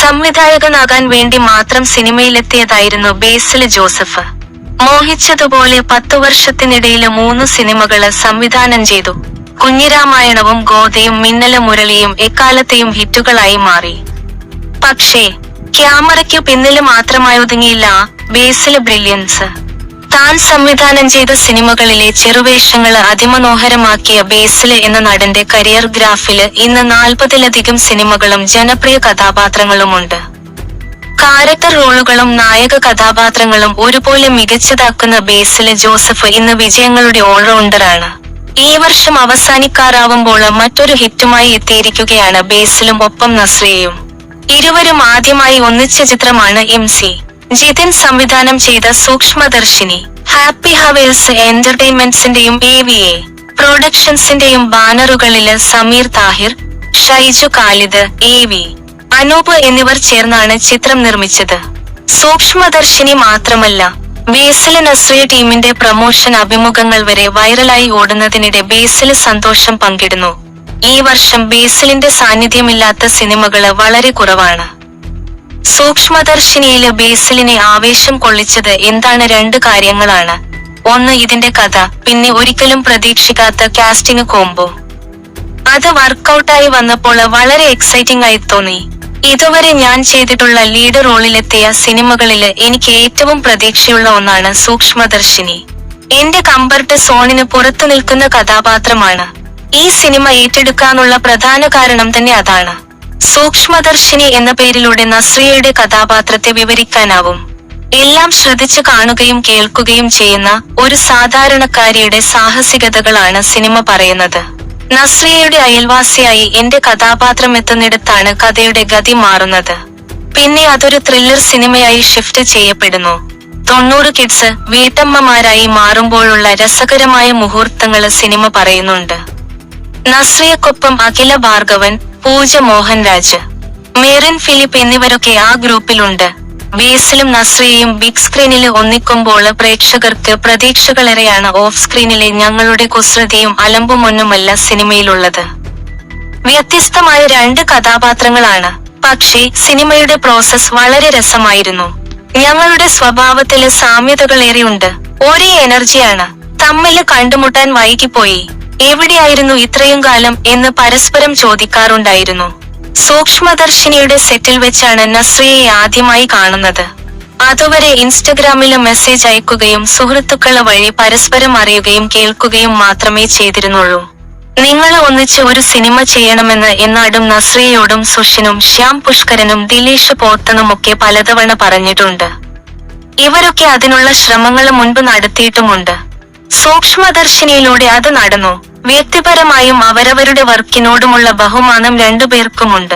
സംവിധായകനാകാൻ വേണ്ടി മാത്രം സിനിമയിലെത്തിയതായിരുന്നു ബേസിൽ ജോസഫ്. മോഹിച്ചതുപോലെ പത്തു വർഷത്തിനിടയിൽ മൂന്ന് സിനിമകൾ സംവിധാനം ചെയ്തു. കുഞ്ഞിരാമായണവും ഗോതയും മിന്നല മുരളിയും എക്കാലത്തെയും ഹിറ്റുകളായി മാറി. പക്ഷേ ക്യാമറയ്ക്ക് പിന്നിൽ മാത്രമായി ഒതുങ്ങിയില്ല ബേസിൽ ബ്രില്യൻസ്. താൻ സംവിധാനം ചെയ്ത സിനിമകളിലെ ചെറുവേഷങ്ങൾ അതിമനോഹരമാക്കിയ ബേസിൽ എന്ന നടന്റെ കരിയർ ഗ്രാഫിൽ ഇന്ന് നാൽപ്പതിലധികം സിനിമകളും ജനപ്രിയ കഥാപാത്രങ്ങളുമുണ്ട്. കാരക്ടർ റോളുകളും നായക കഥാപാത്രങ്ങളും ഒരുപോലെ മികച്ചതാക്കുന്ന ബേസിൽ ജോസഫ് ഇന്ന് വിജയങ്ങളുടെ ഓൾറൗണ്ടറാണ്. ഈ വർഷം അവസാനിക്കാറാവുമ്പോൾ മറ്റൊരു ഹിറ്റുമായി എത്തിയിരിക്കുകയാണ് ബേസിലും ഒപ്പം നസ്രിയയും. ഇരുവരും ആദ്യമായി ഒന്നിച്ച ചിത്രമാണ് എം സി. ജിതിൻ സംവിധാനം ചെയ്ത സൂക്ഷ്മദർശിനി ഹാപ്പി ഹവേഴ്സ് എന്റർടൈൻമെന്റ്സിന്റെയും എ വി എ പ്രൊഡക്ഷൻസിന്റെയും ബാനറുകളിൽ സമീർ താഹിർ ഷൈജു കാലിദ് എ വി. അനൂപ് എന്നിവർ ചേർന്നാണ് ചിത്രം നിർമ്മിച്ചത്. സൂക്ഷ്മദർശിനി മാത്രമല്ല ബേസിൽ നസ്രിയ ടീമിന്റെ പ്രമോഷൻ അഭിമുഖങ്ങൾ വരെ വൈറലായി ഓടുന്നതിനിടെ ബേസിൽ സന്തോഷം പങ്കിടുന്നു. ഈ വർഷം ബേസിലിന്റെ സാന്നിധ്യമില്ലാത്ത സിനിമകൾ വളരെ കുറവാണ്. സൂക്ഷ്മദർശിനിയിൽ ബേസിലിനെ ആവേശം കൊള്ളിച്ചത് എന്താണ് രണ്ട് കാര്യങ്ങളാണ്. ഒന്ന് ഇതിന്റെ കഥ പിന്നെ ഒരിക്കലും പ്രതീക്ഷിക്കാത്ത കാസ്റ്റിംഗ് കോംബോ. അത് വർക്കൗട്ടായി വന്നപ്പോൾ വളരെ എക്സൈറ്റിംഗ് ആയി തോന്നി. ഇതുവരെ ഞാൻ ചെയ്തിട്ടുള്ള ലീഡ് റോളിലെത്തിയ സിനിമകളിൽ എനിക്ക് ഏറ്റവും പ്രതീക്ഷയുള്ള ഒന്നാണ് സൂക്ഷ്മദർശിനി. എന്റെ കംഫർട്ട് സോണിന് പുറത്തു നിൽക്കുന്ന കഥാപാത്രമാണ്. ഈ സിനിമ ഏറ്റെടുക്കാനുള്ള പ്രധാന കാരണം തന്നെ അതാണ്. സൂക്ഷ്മദർശിനി എന്ന പേരിലൂടെ നസ്രിയയുടെ കഥാപാത്രത്തെ വിവരിക്കാനാവും. എല്ലാം ശ്രദ്ധിച്ചു കാണുകയും കേൾക്കുകയും ചെയ്യുന്ന ഒരു സാധാരണക്കാരിയുടെ സാഹസികതകളാണ് സിനിമ പറയുന്നത്. നസ്രിയയുടെ അയൽവാസിയായി എന്റെ കഥാപാത്രം എത്തുന്നിടത്താണ് കഥയുടെ ഗതി മാറുന്നത്. പിന്നെ അതൊരു ത്രില്ലർ സിനിമയായി ഷിഫ്റ്റ് ചെയ്യപ്പെടുന്നു. തൊണ്ണൂറ് കിഡ്സ് വീട്ടമ്മമാരായി മാറുമ്പോഴുള്ള രസകരമായ മുഹൂർത്തങ്ങൾ സിനിമ പറയുന്നുണ്ട്. നസ്രിയക്കൊപ്പം അഖില ഭാർഗവൻ പൂജ മോഹൻരാജ് മേറിൻ ഫിലിപ്പ് എന്നിവരൊക്കെ ആ ഗ്രൂപ്പിലുണ്ട്. ബേസിലും നസ്രിയയും ബിഗ് സ്ക്രീനിൽ ഒന്നിക്കുമ്പോൾ പ്രേക്ഷകർക്ക് പ്രതീക്ഷകളേറെയാണ് ഓഫ് സ്ക്രീനിലെ ഞങ്ങളുടെ കുസൃതിയും അലമ്പുമൊന്നുമല്ല സിനിമയിലുള്ളത്. വ്യത്യസ്തമായ രണ്ട് കഥാപാത്രങ്ങളാണ്. പക്ഷേ സിനിമയുടെ പ്രോസസ് വളരെ രസമായിരുന്നു. ഞങ്ങളുടെ സ്വഭാവത്തിൽ സാമ്യതകളേറെയുണ്ട്. ഒരേ എനർജിയാണ്. തമ്മിൽ കണ്ടുമുട്ടാൻ വൈകിപ്പോയി. എവിടെയായിരുന്നു ഇത്രയും കാലം എന്ന് പരസ്പരം ചോദിക്കാറുണ്ടായിരുന്നു. സൂക്ഷ്മദർശിനിയുടെ സെറ്റിൽ വെച്ചാണ് നസ്രിയെ ആദ്യമായി കാണുന്നത്. അതുവരെ ഇൻസ്റ്റഗ്രാമിൽ മെസ്സേജ് അയക്കുകയും സുഹൃത്തുക്കളെ വഴി പരസ്പരം അറിയുകയും കേൾക്കുകയും മാത്രമേ ചെയ്തിരുന്നുള്ളൂ. നിങ്ങൾ ഒന്നിച്ച് ഒരു സിനിമ ചെയ്യണമെന്ന് എന്നാടും നസ്രിയയോടും സുഷിനും ശ്യാം പുഷ്കരനും ദിലീഷ് പോത്തനുമൊക്കെ പലതവണ പറഞ്ഞിട്ടുണ്ട്. ഇവരൊക്കെ അതിനുള്ള ശ്രമങ്ങൾ മുൻപ് നടത്തിയിട്ടുമുണ്ട്. സൂക്ഷ്മദർശിനിയിലൂടെ അത് നടന്നു. വ്യക്തിപരമായും അവരവരുടെ വർക്കിനോടുമുള്ള ബഹുമാനം രണ്ടുപേർക്കുമുണ്ട്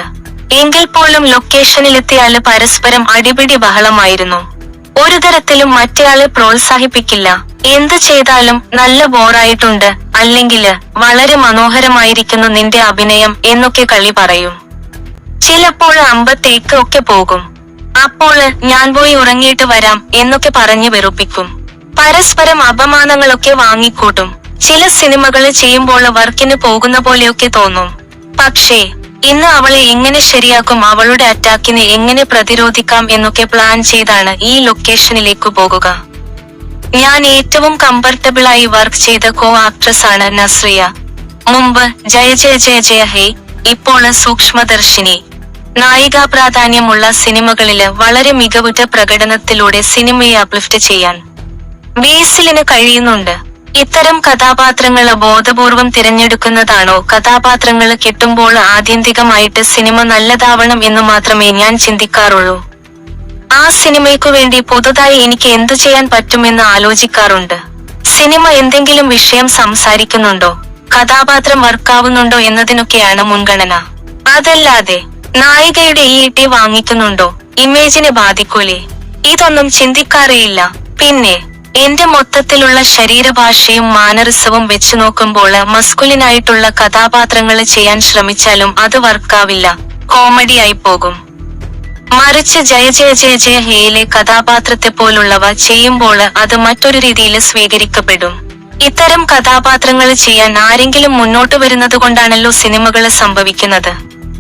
എങ്കിൽ പോലും ലൊക്കേഷനിലെത്തിയാൽ പരസ്പരം അടിപിടി ബഹളമായിരുന്നു. ഒരു തരത്തിലും മറ്റേയാളെ പ്രോത്സാഹിപ്പിക്കില്ല. എന്ത് ചെയ്താലും നല്ല ബോറായിട്ടുണ്ട്. അല്ലെങ്കിൽ വളരെ മനോഹരമായിരിക്കുന്നു നിന്റെ അഭിനയം എന്നൊക്കെ കളി പറയും. ചിലപ്പോൾ അമ്പത്തേക്ക് ഒക്കെ പോകും. അപ്പോൾ ഞാൻ പോയി ഉറങ്ങിയിട്ട് വരാം എന്നൊക്കെ പറഞ്ഞു വെറുപ്പിക്കും. പരസ്പരം അപമാനങ്ങളൊക്കെ വാങ്ങിക്കൂട്ടും. ചില സിനിമകൾ ചെയ്യുമ്പോൾ വർക്കിന് പോകുന്ന പോലെയൊക്കെ തോന്നും. പക്ഷേ ഇന്ന് അവളെ എങ്ങനെ ശരിയാക്കും അവളുടെ അറ്റാക്കിനെ എങ്ങനെ പ്രതിരോധിക്കാം എന്നൊക്കെ പ്ലാൻ ചെയ്താണ് ഈ ലൊക്കേഷനിലേക്ക് പോകുക. ഞാൻ ഏറ്റവും കംഫർട്ടബിൾ ആയി വർക്ക് ചെയ്ത കോ ആക്ട്രസ് ആണ് നസ്രിയ. മുമ്പ് ജയ ജയ ജയ ജയ ഹേ ഇപ്പോൾ സൂക്ഷ്മദർശിനി. നായികാ പ്രാധാന്യമുള്ള സിനിമകളിൽ വളരെ മികവുറ്റ പ്രകടനത്തിലൂടെ സിനിമയെ അപ്ലിഫ്റ്റ് ചെയ്യാൻ. ബേസിലിന് കഴിയുന്നുണ്ട്. ഇത്തരം കഥാപാത്രങ്ങൾ ബോധപൂർവം തിരഞ്ഞെടുക്കുന്നതാണോ? കഥാപാത്രങ്ങൾ കിട്ടുമ്പോൾ ആത്യന്തികമായിട്ട് സിനിമ നല്ലതാവണം എന്ന് മാത്രമേ ഞാൻ ചിന്തിക്കാറുള്ളൂ. ആ സിനിമയ്ക്കു വേണ്ടി പുതുതായി എനിക്ക് എന്തു ചെയ്യാൻ പറ്റുമെന്ന് ആലോചിക്കാറുണ്ട്. സിനിമ എന്തെങ്കിലും വിഷയം സംസാരിക്കുന്നുണ്ടോ? കഥാപാത്രം വർക്കാവുന്നുണ്ടോ എന്നതിനൊക്കെയാണ് മുൻഗണന. അതല്ലാതെ നായികയുടെ ഈ ഇട്ടി വാങ്ങിക്കുന്നുണ്ടോ? ഇമേജിനെ ബാധിക്കൂലേ? ഇതൊന്നും ചിന്തിക്കാറേയില്ല. പിന്നെ എന്റെ മൊത്തത്തിലുള്ള ശരീരഭാഷയും മാനറിസവും വെച്ച് നോക്കുമ്പോൾ മസ്കുലിനായിട്ടുള്ള കഥാപാത്രങ്ങൾ ചെയ്യാൻ ശ്രമിച്ചാലും അത് വർക്കാവില്ല. കോമഡിയായി പോകും. മറിച്ച് ജയ ജയ ജയ ജയ ഹേയിലെ കഥാപാത്രത്തെ പോലുള്ളവ ചെയ്യുമ്പോൾ അത് മറ്റൊരു രീതിയിൽ സ്വീകരിക്കപ്പെടും. ഇത്തരം കഥാപാത്രങ്ങൾ ചെയ്യാൻ ആരെങ്കിലും മുന്നോട്ട് വരുന്നത് കൊണ്ടാണല്ലോ സിനിമകൾ സംഭവിക്കുന്നത്.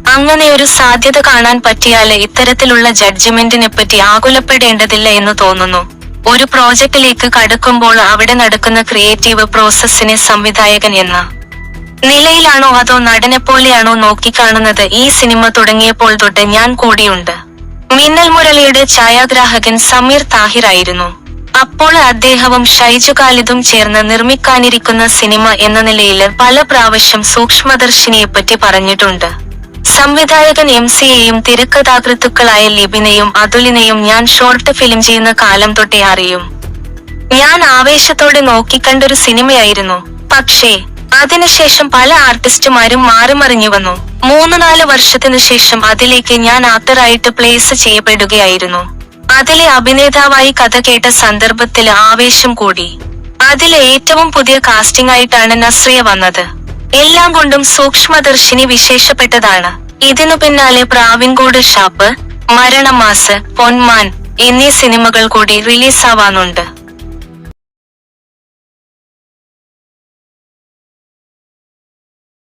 അങ്ങനെ ഒരു സാധ്യത കാണാൻ പറ്റിയാൽ ഇത്തരത്തിലുള്ള ജഡ്ജ്മെന്റിനെ പറ്റി ആകുലപ്പെടേണ്ടതില്ല എന്ന് തോന്നുന്നു. ഒരു പ്രോജക്റ്റിലേക്ക് കടക്കുമ്പോൾ അവിടെ നടക്കുന്ന ക്രിയേറ്റീവ് പ്രോസസ്സിനെ സംവിധായകൻ എന്ന നിലയിലാണോ അതോ നടനെ നടനെപ്പോലെയാണോ നോക്കിക്കാണുന്നത് ഈ സിനിമ തുടങ്ങിയപ്പോൾ തൊട്ട് ഞാൻ കൂടിയുണ്ട്. മിന്നൽ മുരളിയുടെ ഛായാഗ്രാഹകൻ സമീർ താഹിർ ആയിരുന്നു. അപ്പോൾ അദ്ദേഹവും ഷൈജു ഖാലിദും ചേർന്ന് നിർമ്മിക്കാനിരിക്കുന്ന സിനിമ എന്ന നിലയിൽ പല പ്രാവശ്യം സൂക്ഷ്മദർശിനിയെപ്പറ്റി പറഞ്ഞിട്ടുണ്ട്. സംവിധായകൻ എം സിയെയും തിരക്കഥാകൃത്തുക്കളായ ലിബിനെയും അതുലിനെയും ഞാൻ ഷോർട്ട് ഫിലിം ചെയ്യുന്ന കാലം തൊട്ടേ അറിയും. ഞാൻ ആവേശത്തോടെ നോക്കിക്കണ്ടൊരു സിനിമയായിരുന്നു. പക്ഷേ അതിനുശേഷം പല ആർട്ടിസ്റ്റുമാരും മാറിമറിഞ്ഞു വന്നു. മൂന്ന് നാല് വർഷത്തിനു ശേഷം അതിലേക്ക് ഞാൻ ആക്ടറായിട്ട് പ്ലേസ് ചെയ്യപ്പെടുകയായിരുന്നു. അതിലെ അഭിനേതാവായി കഥ കേട്ട സന്ദർഭത്തിൽ ആവേശം കൂടി. അതിലെ ഏറ്റവും പുതിയ കാസ്റ്റിംഗ് ആയിട്ടാണ് നസ്രിയ വന്നത്. എല്ലാം കൊണ്ടും സൂക്ഷ്മദർശിനി വിശേഷപ്പെട്ടതാണ്. ഇതിനു പിന്നാലെ പ്രാവിൻകൂട് ഷാപ്പ് മരണമാസ് പൊന്മാൻ എന്നീ സിനിമകൾ കൂടി റിലീസാവാനുണ്ട്.